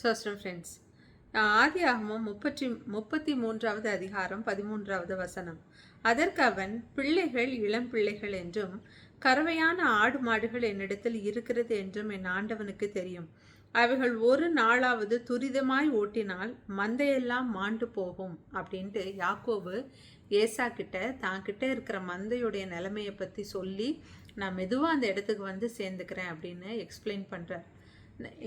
சோஸ்டம் friends ஆதி ஆகமும் முப்பத்தி முப்பத்தி மூன்றாவது அதிகாரம் பதிமூன்றாவது வசனம். அதற்கு அவன் பிள்ளைகள் இளம் பிள்ளைகள் என்றும் கறவையான ஆடு மாடுகள் என்னிடத்தில் இருக்கிறது என்றும் என் ஆண்டவனுக்கு தெரியும். அவைகள் ஒரு நாளாவது துரிதமாய் ஓட்டினால் மந்தையெல்லாம் மாண்டு போகும் அப்படின்ட்டு யாக்கோபு ஏசா கிட்ட தான் கிட்ட இருக்கிற மந்தையுடைய நிலைமையை பற்றி சொல்லி நான் மெதுவாக அந்த இடத்துக்கு வந்து சேர்ந்துக்கிறேன் அப்படின்னு எக்ஸ்பிளைன் பண்ணுறேன்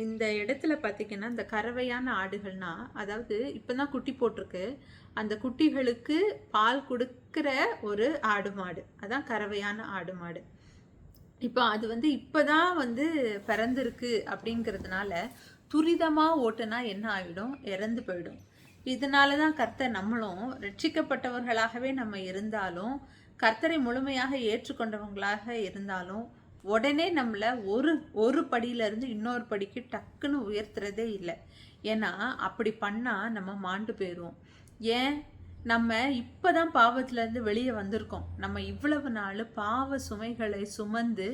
இந்த இடத்துல பார்த்தீங்கன்னா இந்த கறவையான ஆடுகள்னா அதாவது இப்போ தான் குட்டி போட்டிருக்கு. அந்த குட்டிகளுக்கு பால் கொடுக்குற ஒரு ஆடு மாடு. அதான் கறவையான ஆடு மாடு. இப்போ அது வந்து இப்போ தான் வந்து பிறந்திருக்கு அப்படிங்கிறதுனால துரிதமாக ஓட்டுனா என்ன ஆகிடும் இறந்து போயிடும். இதனால தான் கர்த்தர் நம்மளும் ரட்சிக்கப்பட்டவர்களாகவே நம்ம இருந்தாலும் கர்த்தரை முழுமையாக ஏற்றுக்கொண்டவங்களாக இருந்தாலும் உடனே நம்மளை ஒரு ஒரு படியிலேருந்து இன்னொரு படிக்கு டக்குன்னு உயர்த்துறதே இல்லை. ஏன்னா அப்படி பண்ணால் நம்ம மாண்டு போயிடுவோம் ஏன்? நம்ம இப்போ தான் பாவத்திலேருந்து வெளியே வந்திருக்கோம். நம்ம இவ்வளவு நாள் பாவ சுமைகளை சுமந்து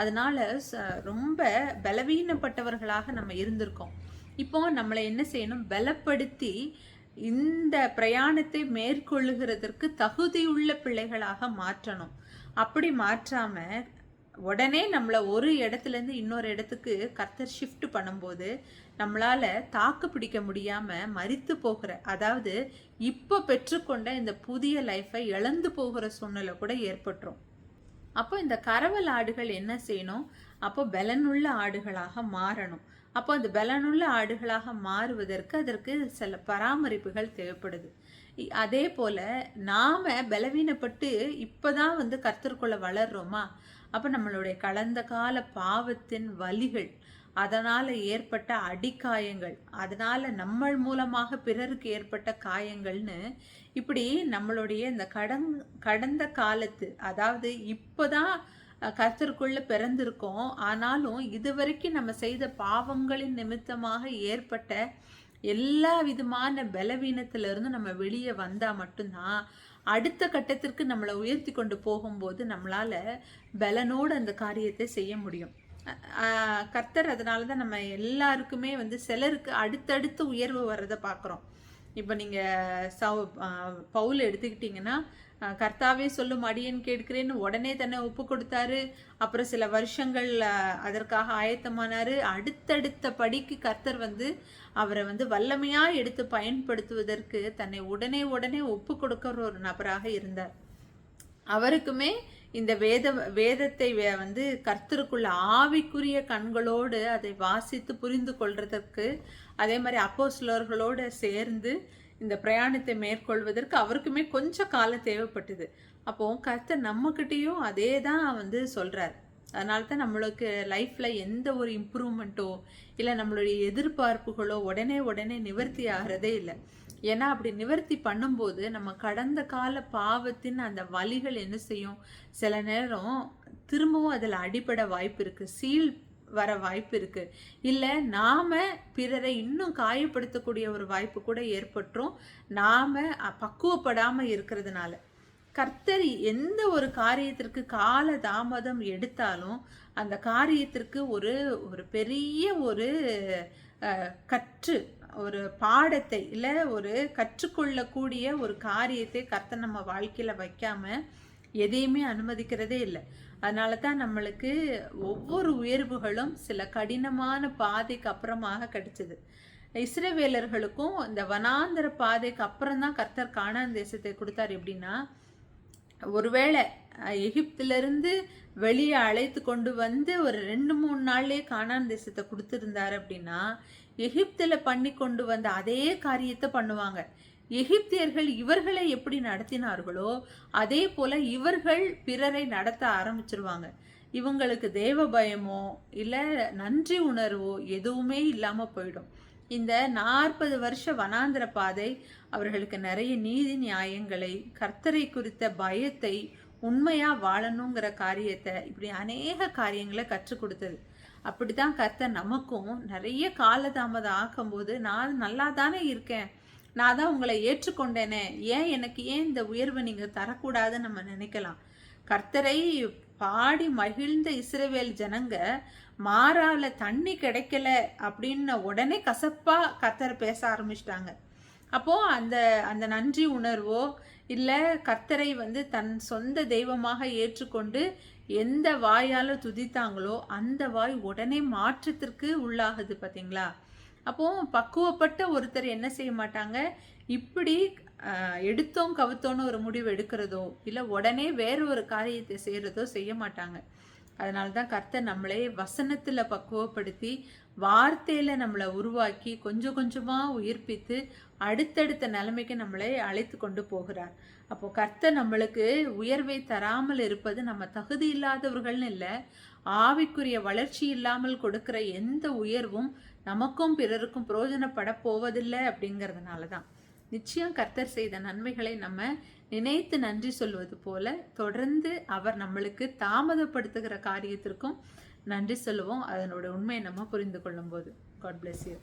அதனால் ரொம்ப பலவீனப்பட்டவர்களாக நம்ம இருந்திருக்கோம். இப்போ நம்மளை என்ன செய்யணும்? பலப்படுத்தி இந்த பிரயாணத்தை மேற்கொள்ளுகிறதற்கு தகுதியுள்ள பிள்ளைகளாக மாற்றணும். அப்படி மாற்றாமல் உடனே நம்மளை ஒரு இடத்துலேருந்து இன்னொரு இடத்துக்கு கர்த்தர் ஷிஃப்ட் பண்ணும்போது நம்மளால் தாக்கு பிடிக்க முடியாமல் மறித்து போகிற அதாவது இப்போ பெற்றுக்கொண்ட இந்த புதிய லைஃப்பை இழந்து போகிற சூழ்நிலை கூட ஏற்பட்டுரும். அப்போ இந்த கரவல் ஆடுகள் என்ன செய்யணும்? அப்போ பலனுள்ள ஆடுகளாக மாறணும். அப்போ அந்த பலனுள்ள ஆடுகளாக மாறுவதற்கு அதற்கு சில பராமரிப்புகள் தேவைப்படுது. அதே போல் நாம் பலவீனப்பட்டு இப்போ தான் வந்து கர்த்தருக்குள்ளே வளர்றோமா? அப்போ நம்மளுடைய கடந்த கால பாவத்தின் வலிகள் அதனால் ஏற்பட்ட அடிக்காயங்கள் அதனால் நம்ம மூலமாக பிறருக்கு ஏற்பட்ட காயங்கள்னு இப்படி நம்மளுடைய இந்த கடன் கடந்த காலத்து அதாவது இப்போ தான் கர்த்தருக்குள்ளே பிறந்திருக்கோம். ஆனாலும் இதுவரைக்கும் நம்ம செய்த பாவங்களின் நிமித்தமாக ஏற்பட்ட எல்லா விதமான பலவீனத்திலிருந்து நம்ம வெளியே வந்தால் மட்டும்தான் அடுத்த கட்டத்திற்கு நம்மளை உயர்த்தி கொண்டு போகும்போது நம்மளால் பலனோடு அந்த காரியத்தை செய்ய முடியும். கர்த்தர் அதனால தான் நம்ம எல்லாருக்குமே வந்து சிலருக்கு அடுத்தடுத்து உயர்வு வர்றதை பார்க்குறோம். இப்போ நீங்கள் சவு பவுல் எடுத்துக்கிட்டிங்கன்னா கர்த்தாவே சொல்லும் அடியன் கேட்கிறேன்னு உடனே தன்னை ஒப்பு கொடுத்தாரு. அப்புறம் சில வருஷங்கள் அதற்காக ஆயத்தமானார். அடுத்தடுத்த படிக்கு கர்த்தர் வந்து அவரை வந்து வல்லமையாக எடுத்து பயன்படுத்துவதற்கு தன்னை உடனே உடனே ஒப்பு கொடுக்கிற ஒரு நபராக இருந்தார். அவருக்குமே இந்த வேத வேதத்தை வந்து கர்த்தருக்குள்ள ஆவிக்குரிய கண்களோடு அதை வாசித்து புரிந்து கொள்றதற்கு அதே மாதிரி அப்போ சிலர்களோடு சேர்ந்து இந்த பிரயாணத்தை மேற்கொள்வதற்கு அவருக்குமே கொஞ்சம் காலம் தேவைப்பட்டது. அப்போ கர்த்தர் நம்மக்கிட்டேயும் அதே தான் வந்து சொல்கிறார் அதனால தான் நம்மளுக்கு லைஃப்பில் எந்த ஒரு இம்ப்ரூவ்மெண்ட்டோ இல்லை நம்மளுடைய எதிர்பார்ப்புகளோ உடனே உடனே நிவர்த்தி ஆகிறதே இல்லை. ஏன்னா அப்படி நிவர்த்தி பண்ணும்போது நம்ம கடந்த கால பாவத்தின் அந்த வழிகள் என்ன செய்யும்? சில நேரம் திரும்பவும் அதில் அடிப்பட வாய்ப்பு இருக்குது சீல் வர வாய்ப்பு இருக்குது இல்லை நாம் பிறரை இன்னும் காயப்படுத்தக்கூடிய ஒரு வாய்ப்பு கூட ஏற்பட்டுரும். நாம் பக்குவப்படாமல் இருக்கிறதுனால. கர்த்தர் எந்த ஒரு காரியத்திற்கு கால தாமதம் எடுத்தாலும் அந்த காரியத்திற்கு ஒரு ஒரு பெரிய ஒரு கற்று ஒரு பாடத்தை இல்லை ஒரு கற்றுக்கொள்ளக்கூடிய ஒரு காரியத்தை கர்த்தர் நம்ம வாழ்க்கையில் வைக்காம எதையுமே அனுமதிக்கிறதே இல்லை. அதனால தான் நம்மளுக்கு ஒவ்வொரு உயர்வுகளும் சில கடினமான பாதைக்கு அப்புறமாக கிடைச்சது. இஸ்ரவேலர்களுக்கும் இந்த வனாந்தர பாதைக்கு அப்புறம் தான் கர்த்தர் காணான் தேசத்தை கொடுத்தார் எப்படின்னா ஒருவேளை எகிப்திலிருந்து வெளியே அழைத்து கொண்டு வந்து ஒரு ரெண்டு மூணு நாள்லேயே காணான் தேசத்தை கொடுத்துருந்தார் அப்படின்னா எகிப்தில் பண்ணி கொண்டு வந்த அதே காரியத்தை பண்ணுவாங்க. எகிப்தியர்கள் இவர்களை எப்படி நடத்தினார்களோ அதே போல இவர்கள் பிறரை நடத்த ஆரம்பிச்சிருவாங்க. இவங்களுக்கு தேவ பயமோ இல்லை நன்றி உணர்வோ எதுவுமே இல்லாமல் போயிடும். இந்த நாற்பது வருஷ வனாந்திர பாதை அவர்களுக்கு நிறைய நீதி நியாயங்களை கர்த்தரை குறித்த பயத்தை உண்மையாக வாழணுங்கிற காரியத்தை இப்படி அநேக காரியங்களை கற்றுக் கொடுத்தது. அப்படித்தான் கர்த்தர் நமக்கும் நிறைய காலதாமதம் ஆக்கும்போது நான் நல்லா தானே இருக்கேன் நான் தான் உங்களை ஏற்றுக்கொண்டேனே. ஏன் எனக்கு ஏன் இந்த உயர்வை நீங்கள் தரக்கூடாதுன்னு நம்ம நினைக்கலாம். கர்த்தரை பாடி மகிழ்ந்த இஸ்ரேவேல் ஜனங்க மாறால தண்ணி கிடைக்கல அப்படின்னு உடனே கசப்பா கர்த்தரை பேச ஆரம்பிச்சிட்டாங்க. அப்போது அந்த அந்த நன்றி உணர்வோ இல்லை கர்த்தரை வந்து தன் சொந்த தெய்வமாக ஏற்றுக்கொண்டு எந்த வாயால் துதித்தாங்களோ அந்த வாய் உடனே மாற்றத்திற்கு உள்ளாகுது பார்த்தீங்களா அப்போது பக்குவப்பட்ட ஒருத்தர் என்ன செய்ய மாட்டாங்க? இப்படி எடுத்தோம் கவுத்தோன்னு ஒரு முடிவு எடுக்கிறதோ இல்லை உடனே வேறு ஒரு காரியத்தை செய்கிறதோ செய்ய மாட்டாங்க. அதனால தான் கர்த்தர் நம்மளே வசனத்தில் பக்குவப்படுத்தி வார்த்தையில் நம்மளை உருவாக்கி கொஞ்சம் கொஞ்சமாக உயிர்ப்பித்து அடுத்தடுத்த நிலைமைக்கு நம்மளை அழைத்து கொண்டு போகிறார். அப்போ கர்த்தர் நம்மளுக்கு உயர்வை தராமல் இருப்பது நம்ம தகுதி இல்லாதவர்கள்னு இல்லை ஆவிக்குரிய வளர்ச்சி இல்லாமல் கொடுக்கிற எந்த உயர்வும் நமக்கும் பிறருக்கும் பிரயோஜனப்பட போவதில்லை அப்படிங்கிறதுனால தான் நிச்சயம் கர்த்தர் செய்த நன்மைகளை நம்ம நினைத்து நன்றி சொல்வது போல தொடர்ந்து அவர் நம்மளுக்கு தாமதப்படுத்துகிற காரியத்திற்கும் நன்றி சொல்லுவோம். அதனோட உண்மையை நம்ம புரிந்து கொள்ளும் போது காட் பிளஸ் யூ